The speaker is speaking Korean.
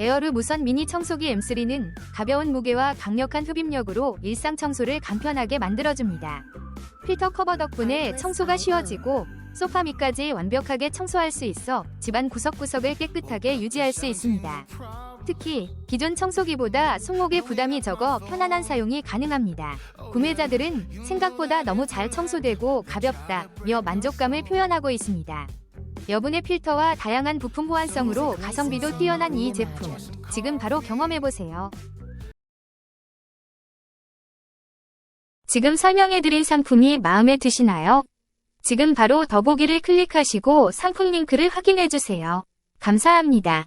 에어르 무선 미니 청소기 M3는 가벼운 무게와 강력한 흡입력으로 일상 청소를 간편하게 만들어줍니다. 필터 커버 덕분에 청소가 쉬워지고 소파 밑까지 완벽하게 청소할 수 있어 집안 구석구석을 깨끗하게 유지할 수 있습니다. 특히 기존 청소기보다 손목에 부담이 적어 편안한 사용이 가능합니다. 구매자들은 생각보다 너무 잘 청소되고 가볍다며 만족감을 표현하고 있습니다. 여분의 필터와 다양한 부품 호환성으로 가성비도 뛰어난 이 제품. 지금 바로 경험해보세요. 지금 설명해드린 상품이 마음에 드시나요? 지금 바로 더보기를 클릭하시고 상품 링크를 확인해주세요. 감사합니다.